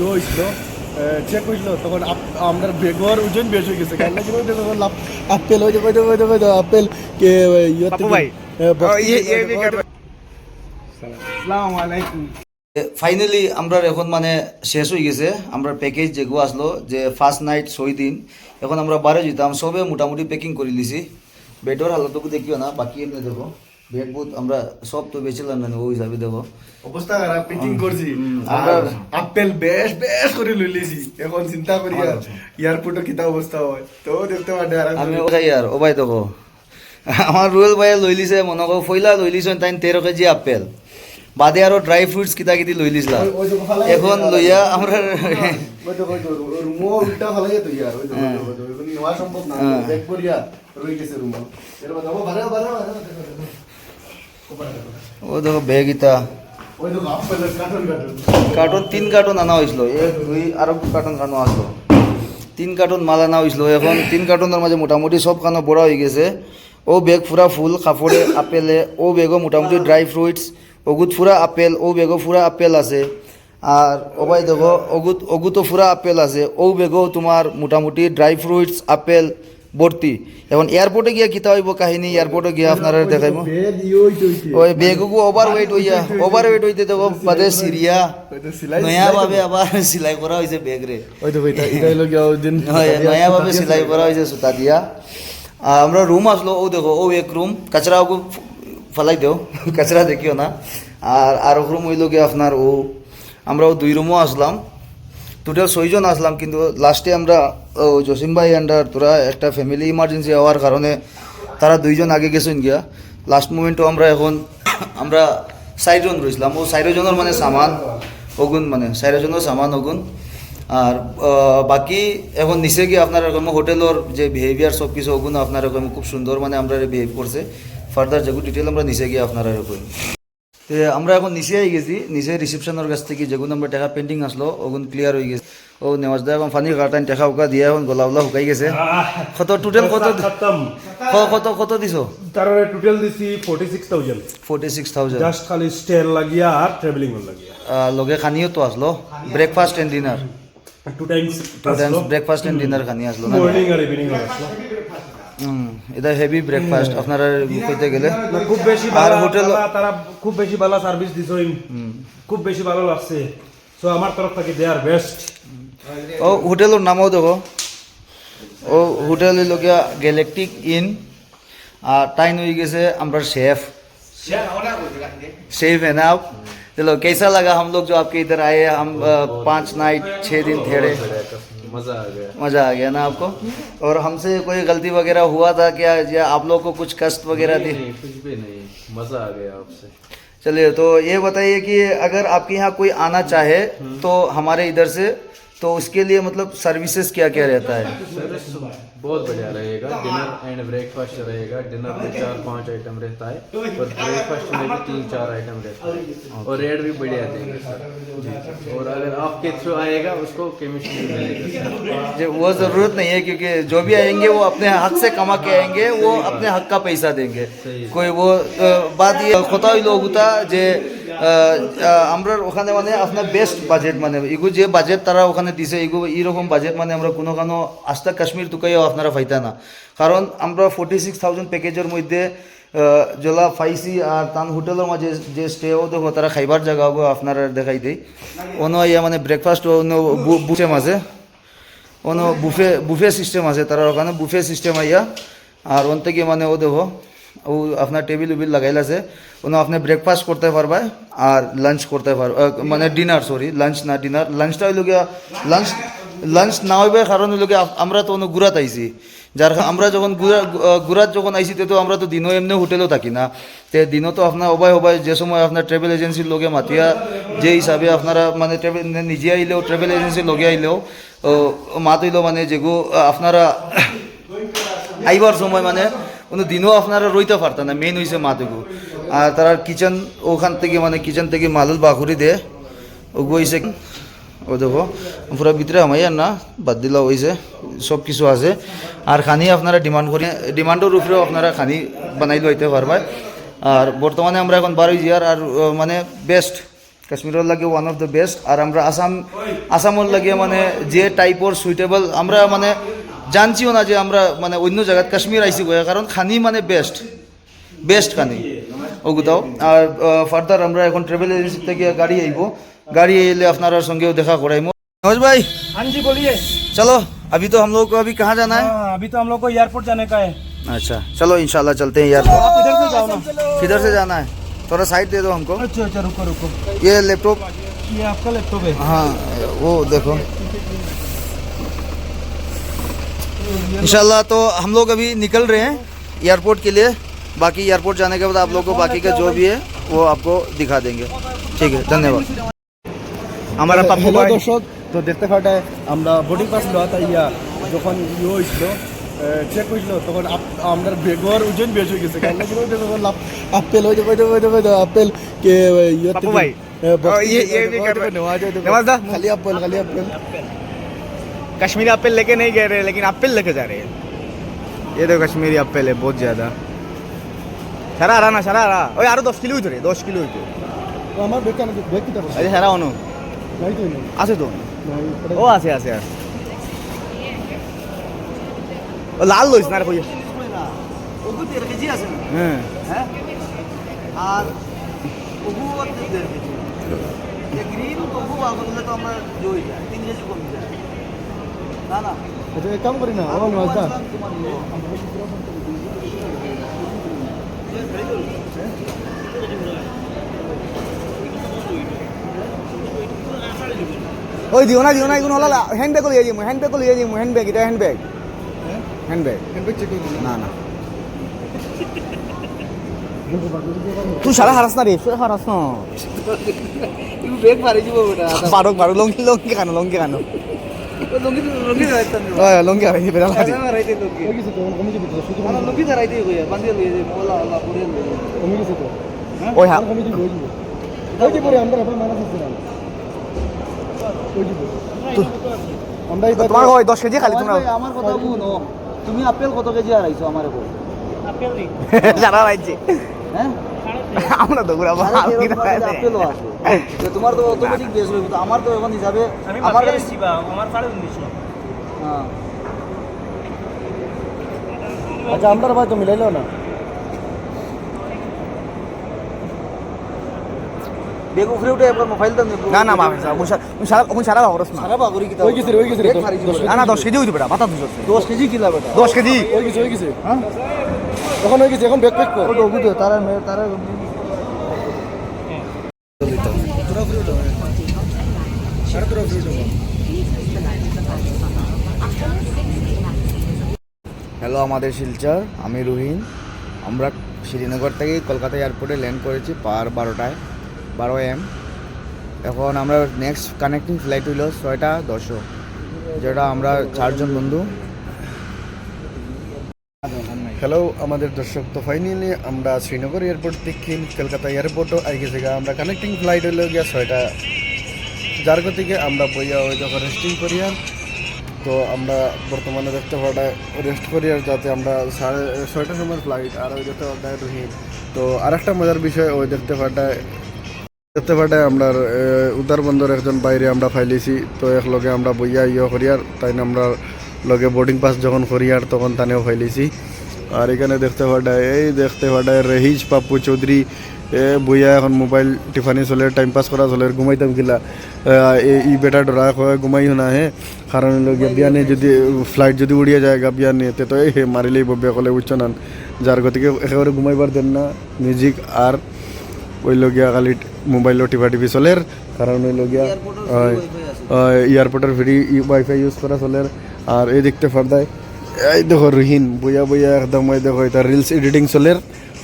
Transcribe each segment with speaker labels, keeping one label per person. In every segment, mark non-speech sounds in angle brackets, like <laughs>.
Speaker 1: ইয়ে হয়েছিল চেক হয়েছিল তখন আমাদের বেগর ওজন বেশ হয়ে গেছে। কারণ কি ওইটা তখন আপেল ওই আপেল কে ইয়ে
Speaker 2: ভাই।
Speaker 3: ফাইনালি আমরা এখন মানে শেষ হয়ে গেছে। আমরা প্যাকেজ যেগুলো আসলো যে ফার্স্ট নাইট ছয় দিন এখন আমরা বারে যেতাম সবে মোটামুটি প্যাকিং করে লিছি বেডর হালতটুকু দেখিও না বাকি এমনি দেখো। বুথ আমরা সব তো বেছিলাম না ওই হিসাবে দেখো
Speaker 1: অবস্থা খারাপ পিটিং করছি আর আপেল বেশ বেশ করে লইলেছি এখন চিন্তা করি আর এয়ারপোর্টে কিতা অবস্থা হয় তো দেখতে পারে আর
Speaker 3: আমি ওখাই আর ও ভাই দেখো আমার রুয়েল ভাইয়ে লই লিছে মনে করো ফইলা লই লিছেন তাই তেরো কেজি আপেল বাদে আরও ড্রাই ফ্রুটস কিতা কিতি লই লিছিলাম
Speaker 1: ওই- ওই
Speaker 3: এখন লইয়া আমরা
Speaker 1: ওই ওই ওই ওই ওই ওই সম্ভব না
Speaker 3: হ্যাঁ।
Speaker 1: ব্যাগ করিয়া রয়ে গেছে রুম এর বাদে ও
Speaker 3: দেখো ব্যাগ ইতা
Speaker 1: কার্টন
Speaker 3: তিন কার্টন আনা হয়েছিল। এক, দুই, আরও কার্টন আনা আসলো তিন কার্টন মাল আনা হয়েছিল। এখন তিন কার্টনের মাঝে মোটামুটি সব খানো বড় হয়ে গেছে। ও বেগ পুরা ফুল কাপড়ে আপেলে ও বেগও মোটামুটি ড্রাই ফ্রুটস ওগুত পুরা আপেল ও বেগও পুরা আপেল আছে। আর ওবাই দেখো ওগুত ওগুতো পুরা আপেল আছে। ও বেগও তোমার মোটামুটি ড্রাই ফ্রুটস আপেল ভর্তি। এখন এয়ারপোর্টে গিয়া কিতা হইব কাহিনী? এয়ারপোর্টে গিয়া আপনারা দেখাইব। ওই বেগকু ওভার ওয়েট হইয়া ওভার ওয়েট হইতে দেখো বাদে সিরিয়া। নয়া ভাবে আবার সেলাই করা হয়েছে বেগ রে। নয়া ভাবে সেলাই করা হয়েছে সুতা দিয়া। আর আমরা রুম আসলো ও দেখো ও এক রুম কাচরা ওকে ফেলাই দেও <laughs> কাচরা দেখিও না। আর আর রুম হইল গিয়ে আপনার ও। আমরা ও দুই রুমও আসলাম। টোটাল ছয়জন আসলাম, কিন্তু লাস্টে আমরা জসিম ভাই অ্যান্ডার তোরা একটা ফ্যামিলি ইমার্জেন্সি হওয়ার কারণে তারা দুইজন আগে গেছেন গিয়া। লাস্ট মোমেন্টও আমরা এখন, আমরা চারজন রয়েছিলাম ও চারজনের মানে সামান ওগুন মানে চারজনের সামান ওগুন আর বাকি এখন নিচে গিয়ে আপনার এরকম হোটেলের যে বিহেভিয়ার সব কিছু ওগুলো আপনার এরকম খুব সুন্দর মানে আমরা বিহেভ করছে। ফার্দার যেগুলো ডিটেল আমরা নিচে গিয়ে আপনারা এরকম। আমরা এখন নিচে আই গেছি নিচে রিসেপশনের কাছ থেকে যেগুলো আমরা টাকা পেন্টিং আসলো ওগুন ক্লিয়ার হয়ে গেছে। ও নেওয়াজ দা এখন ফানি কাটান টাকা উকা দিয়ে এখন গোলা উলা শুকাই গেছে। কত টোটাল কত কত কত দিছো?
Speaker 2: তার টোটাল দিছি forty six thousand
Speaker 3: forty six thousand
Speaker 2: just খালি স্টেয়ার লাগিয়া আর ট্রাভেলিং লাগিয়া।
Speaker 3: লগে খানিও তো আসলো। Breakfast and dinner
Speaker 2: two times
Speaker 3: two times breakfast and dinner খানি আসলো
Speaker 2: মর্নিং আর ইভিনিং আসলো।
Speaker 3: এটা হেভি ব্রেকফাস্ট আপনারা কইতে গেলে
Speaker 2: না, খুব বেশি
Speaker 3: আর
Speaker 2: ভালো
Speaker 3: হোটেল-
Speaker 2: তারা- তারা খুব বেশি ভালো সার্ভিস দিছইন খুব বেশি ভালো লাগছে সো আমার তরফ থেকে দে আর বেস্ট
Speaker 3: ও হোটেলের নামও দেখো ও হোটেল হইল গিয়া গ্যালেকটিক ইন আর টাইম হয়ে গেছে আমরা शेफ शेफ है ना आप चलो कैसा लगा हम लोग जो आपके इधर आए हम अ, पाँच नाइट छः दिन ठहरे
Speaker 4: मज़ा आ गया।
Speaker 3: मज़ा आ गया ना आपको? और हमसे कोई गलती वगैरह हुआ था क्या? या आप लोग को कुछ कष्ट वगैरह दी?
Speaker 4: नहीं कुछ भी नहीं। मज़ा आ गया आपसे।
Speaker 3: चलिए तो ये बताइए कि अगर आपके यहाँ कोई आना चाहे तो हमारे इधर से तो उसके लिए मतलब सर्विसेज़ क्या क्या रहता है?
Speaker 4: सर्विस बहुत बढ़िया रहेगा। डिनर एंड ब्रेकफास्ट रहेगा। डिनर में चार पाँच आइटम रहता है। और ब्रेकफास्ट में भी तीन चार आइटम रहता है। और रेट भी बढ़िया देंगे सर। और अगर आपके थ्रू आएगा उसको केमिस्ट्री मिलेगा
Speaker 3: वो ज़रूरत नहीं है क्योंकि जो भी आएँगे वो अपने हक से कमा के आएँगे वो अपने हक का पैसा देंगे। कोई वो बात ये खुदा लोग होता जे আমরা ওখানে মানে আপনার বেস্ট বাজেট মানে এগু যে বাজেট তারা ওখানে দিছে, এগু এইরকম বাজেট মানে আমরা কোনো কোনো আস্তা কাশ্মীর তুকাইও আপনারা পাইতা না। কারণ আমরা ফোর্টি সিক্স থাউজেন্ড প্যাকেজের মধ্যে জলা ফাইসি আর তান হোটেলের মাঝে যে স্টে ও দেখো, তারা খাইবার জায়গা হব আপনারা দেখাই দেই। অন্য ইয়া মানে ব্রেকফাস্ট অন্য বুঝে মাঝে। অন্য বুফে বুফে সিস্টেম আছে, তারা ওখানে বুফে সিস্টেম আইয়া, আর ওন থেকে মানে ও দেখো ও আপনার টেবিল উবিল লাগাইল আছে ওনো আপনি ব্রেকফাস্ট করতে পারবে আর লাঞ্চ করতে পারবে মানে ডিনার সরি লাঞ্চ না ডিনার লাঞ্চটা হইল লাঞ্চ লাঞ্চ না হইবে কারণ হইল আমরা তো গুড়াত আইছি। যার আমরা যখন গুড়াত যখন আইছি তো আমরা তো দিনও এমনি হোটেলও থাকি না। তে দিনও তো আপনার অবাই অবাই যে সময় আপনার ট্রাভেল এজেন্সির লগে মাতিয়া, যে হিসাবে আপনারা মানে ট্রাভেল নিজে আইলেও ট্রাভেল এজেন্সির লগে আইলেও মাত হইল মানে যেগু আপনারা <coughs> আইবার সময় মানে কোনো দিনও আপনারা রইতে পারতেন না মেন হয়েছে মাতুগু আর তারা কিচেন ওখান থেকে মানে কিচেন থেকে মালুল বাকুরি দে, ওগু হয়েছে ও দেখো, পুরা ভিতরে আমাই আর না, বাদ দিলা হয়েছে সব কিছু আছে। আর খানি আপনারা ডিমান্ড করি ডিমান্ডের উপরেও আপনারা খানি বানাই লইতে পারবা আর বর্তমানে আমরা এখন বারোই জিয়ার, আর মানে বেস্ট কাশ্মীরের লাগে ওয়ান অফ দ্য বেস্ট আর আমরা আসাম, আসামের লাগে মানে যে টাইপর সুইটেবল আমরা মানে জানছিও না যে আমরা মানে অন্য জায়গাত কাশ্মীর আইসি গয়া কারণ খানি মানে বেস্ট বেস্ট খানি ওগুতাও আর ফার্দার আমরা এখন ট্রাভেল এজেন্সি থেকে গাড়ি আইব গাড়ি এলে আপনার সঙ্গেও দেখা করাইমো নজ ভাই
Speaker 2: हाँ जी बोलिए
Speaker 3: चलो अभी तो हम लोग को अभी कहाँ जाना है
Speaker 2: हाँ अभी तो हम लोग को एयरपोर्ट जाने का है
Speaker 3: अच्छा चलो इंशाल्लाह चलते हैं यार
Speaker 2: आप इधर से जाओ ना
Speaker 3: किधर से जाना है थोड़ा साइड दे दो हमको
Speaker 2: अच्छा अच्छा रुको रुको
Speaker 3: ये लैपटॉप
Speaker 2: ये आपका लैपटॉप है
Speaker 3: हाँ वो देखो इंशाल्लाह तो हम लोग अभी निकल रहे हैं एयरपोर्ट के लिए बाकी एयरपोर्ट जाने के बाद आप लोग को बाकी का जो भी है वो आपको दिखा देंगे ठीक है धन्यवाद
Speaker 2: हमारा पप्पू
Speaker 1: হ্যালো
Speaker 2: भाई
Speaker 1: দর্শক তো দেখতে পাঠায় আমরা বোর্ডিং পাস লওয়া ইয়া যখন ইয়ে হয়েছিল চেক হয়েছিল তখন আপ- আমরা বেগর ওজন বেশি হয়ে গেছে কারণ কি ওই দেখো লাভ আপেল ওই দেখো ওই দেখো ওই দেখো ওই দেখো, আপেল কে ইয়ে
Speaker 5: पप्पू भाई, ये- ये भी कर रहे- नवाज दा।
Speaker 1: খালি আপেল খালি আপেল
Speaker 5: कश्मीरी एप्पल लेके नहीं गए रहे लेकिन एप्पल लेके जा रहे हैं ये देखो कश्मीरी एप्पल है बहुत ज्यादा সারা আরা না সারা আরা ওই আরো দশ কিলো ধরে দশ কিলো হইতো
Speaker 1: তো আমার বেগ কেন বেগ কিটা
Speaker 5: আরে সারা অনু
Speaker 1: নাই তো নাই
Speaker 5: আছে তো
Speaker 1: নাই, এটা-
Speaker 5: ও আছে আছে আছে ও লাল লইস না রে কই হ্যাঁ
Speaker 3: আর ওগু দেড় কেজি ये ग्रीन ওগু আগুনলে তো আমরা জই যায় তিন কেজি কমে যায় না না
Speaker 1: এটা এক কাম করি না আমার মাজদা
Speaker 5: ওই দিও না দিও না এগুলো হলা হ্যান্ড ব্যাগ লিয়ে যাব হ্যান্ড ব্যাগ লিয়ে যাব হ্যান্ড ব্যাগ এটা handbag handbag
Speaker 1: check
Speaker 5: না না। তুই সারা হারাস না রে তুই হারাস না। <laughs>
Speaker 3: বেগ মারি দিব বেটা
Speaker 5: পারক পারক লঙ্কি লঙ্কি কানো লঙ্কি কানো?
Speaker 1: কই মানা ওই যাবে আমরা এই
Speaker 5: তোমার ওই দশ কেজি খালি তোমরা
Speaker 3: আমার কথা শুনো তুমি আপেল কত কেজি আড়াইছো আমার বল
Speaker 5: সারা রাইছে
Speaker 3: হ্যাঁ <laughs>
Speaker 5: আমরা তো ঘুরাবো
Speaker 3: তোমার তো অটোমেটিক বেশ হইব আমার তো এখন হিসাবে আমার কাছে
Speaker 2: আমার সাড়ে উনিশশো
Speaker 3: হ্যাঁ।
Speaker 1: আচ্ছা আমরা ভাই তো মিলাইলো না।
Speaker 3: বেগ উফরে উঠে একবার মোবাইল দাম
Speaker 5: না না মা সারা কোন সারা বাবরস না
Speaker 3: সারা বাগুরি কি
Speaker 1: ওই গেছে ওই গেছে দশ-
Speaker 5: না না দশ কেজি হইতো বেটা মাথা দুশো
Speaker 3: 10 কেজি কিলা বেটা।
Speaker 5: দশ কেজি।
Speaker 1: ওই গেছে ওই গেছে। হ্যাঁ? এখন ওই গেছে এখন ব্যাক প্যাক কর।
Speaker 3: ও তো তারা তারা হ্যালো আমাদের শিলচর। আমি রুহিন। আমরা শ্রীনগর থেকে কলকাতা এয়ারপোর্টে ল্যান্ড করেছি পার বারোটায়, বারো এম এখন আমরা নেক্সট কানেক্টিং ফ্লাইট হইল ছয়টা দশও যেটা আমরা চারজন বন্ধু।
Speaker 1: হ্যালো আমাদের দর্শক, তো ফাইনালি আমরা শ্রীনগর এয়ারপোর্ট থেকে কলকাতা এয়ারপোর্টও আই গেছে আমরা কানেক্টিং ফ্লাইট হইল গিয়া ছয়টা। যার থেকে আমরা বইয়া ওই যখন রেস্টিং করিয়া তো আমরা বর্তমানে দেখতে পাটা রেস্ট করিয়ার যাতে আমরা সাড়ে ছয়টার সময় ফ্লাইট আর ওই দেখতে পাটা রহিম। তো আর একটা মজার বিষয়, ওই দেখতে পাটায় দেখতে পাটায় আমরা উদার বন্দর একজন বাইরে আমরা ফাইলিছি, তো এক লগে আমরা বইয়া ইয়ে করিয়ার, তাই না আমরা লগে বোর্ডিং পাস যখন করি আর তখন তানেও ফাইলিছি। আর এখানে দেখতে পাটায় এই দেখতে পাটায় রহিজ পাপ্পু চৌধুরী এ, বইয়া এখন মোবাইল টিফানি চলে টাইম পাস করা চলে ঘুমাইতাম এই- ই বেটা ডরা হয় ঘুমাইও না হে। কারণ বিয়ানে যদি ফ্লাইট যদি উড়িয়ে যায় গা বিয়ানে তে তো হে মারিলেই বব্বে কলে উচ্চ নান যার গতিকে একেবারে ঘুমাইবার দেন না মিউজিক আর ওই লগিয়া খালি মোবাইলও টিপা টিপি চলের কারণ ওই লগিয়া এয়ারপোর্টের ফ্রি ওয়াইফাই ইউজ করা চলের আর এই দেখতে পারদায় এই দেখো রুহিন বইয়া বইয়া, একদম ওই দেখো, এটা রিলস এডিটিং চলের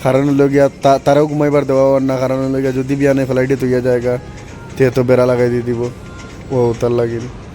Speaker 1: কারণ লগিয়া তা- তারাও ঘুমাইবার দেওয়া না কারণ লগিয়া যদি বিয়ানে ফ্লাইটে তুইয়া জায়গা তে তো বেড়া লাগাই দিয়ে দিব। ও তার লাগিল।